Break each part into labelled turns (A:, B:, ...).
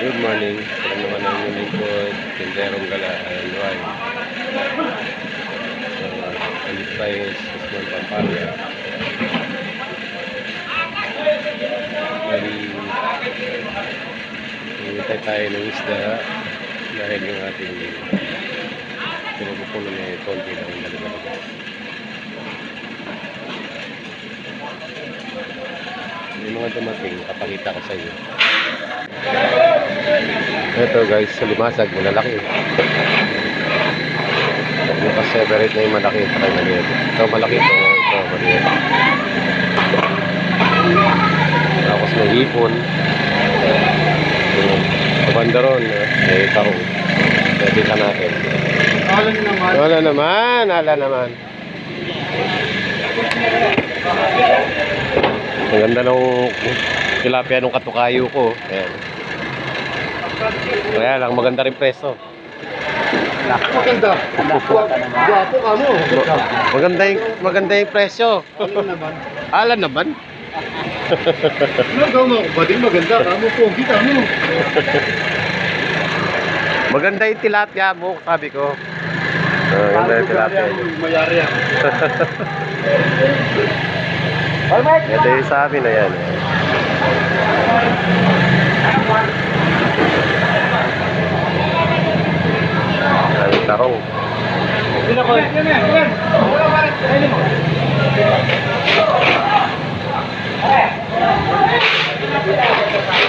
A: Good morning. Ito naman ang inyong lingkod. Tinderong gala. Ayan, Roy. So, alis tayo sa Small Pampanga. Bali, hintay tayo ng isda dahil yung ating pinupupuno na konti lang ang dalaga. Yung mga dumating, kapakita ko sa iyo. Ito guys, sa limasag, malalaki. Yung pa-separate na yung malaki at saka maliit. Ito malaki ito, ito maliit. Tapos may hipon. Sa banda ron, eh, may karong. Pwede ka natin.
B: Alam naman.
A: Wala naman, ala naman. Ang ganda ng tilapia nung katukayo ko. Ayan. Kaya lang, maganda rin preso.
B: Maganda. Gwapo ka mo.
A: Maganda yung, maganda yung presyo.
B: Alam naman.
A: Ala naman.
B: Daw mo? Bading maganda ka mo. Pogi ka mo.
A: Maganda yung tilapia mo, sabi ko. Ah, maganda yung tilapia.
B: Mayari yan.
A: Ito yung sa amin na yan tarong.
B: Sino ko? Yan yan. Yan. Wala pa rin. Ayun mo.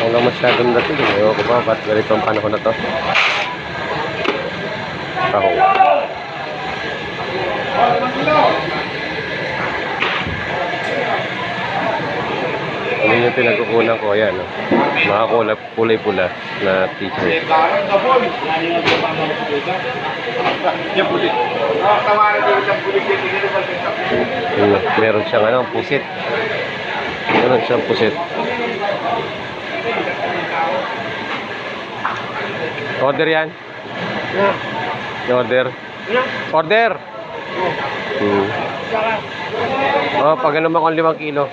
A: Wala masyadong dating. Ewan ko ba, ba't ganito ang panahon na to? Tahong. Ano yung pinagkukunan ko? Ayan, oh. mga kulay, kulay pula na t-shirt. Yung, meron siyang ano, pusit. Meron siyang pusit. Order yan? Order? Order! Hmm. Oh, pag ano mo kung limang kilo.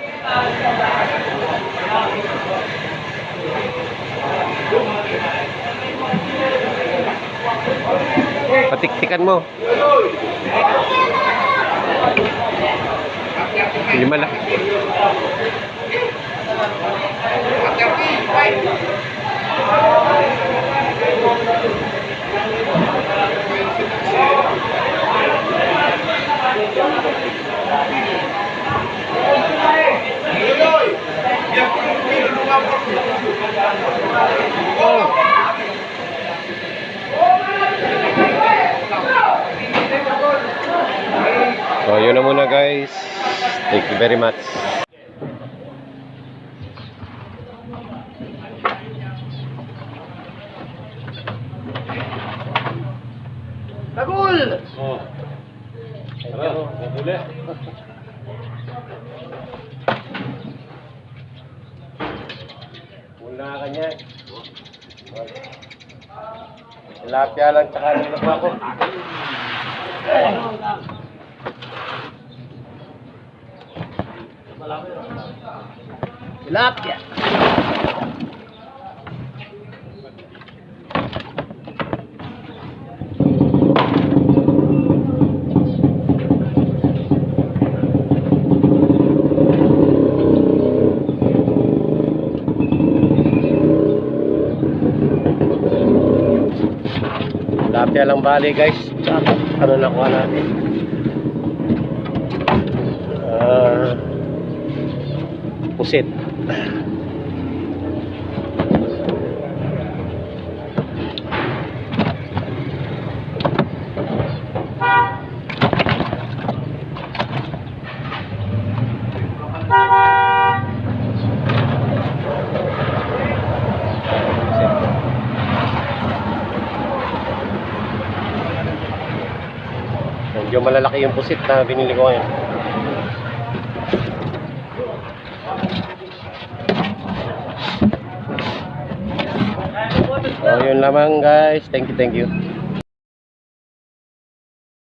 A: Patiktikan mo. Lima lang. So, yun na muna guys. Thank you very much.
B: Tagul!
A: Oh. Tara, bubuli. Wala ka niya. Tilapia lang tsaka ano pa ako.
B: Tilapia.
A: Tilapia lang bali guys. Ano nakuha natin. Ah, pusit. Medyo malalaki yung pusit na binili ko ngayon. Yun lamang guys. Thank you, thank you.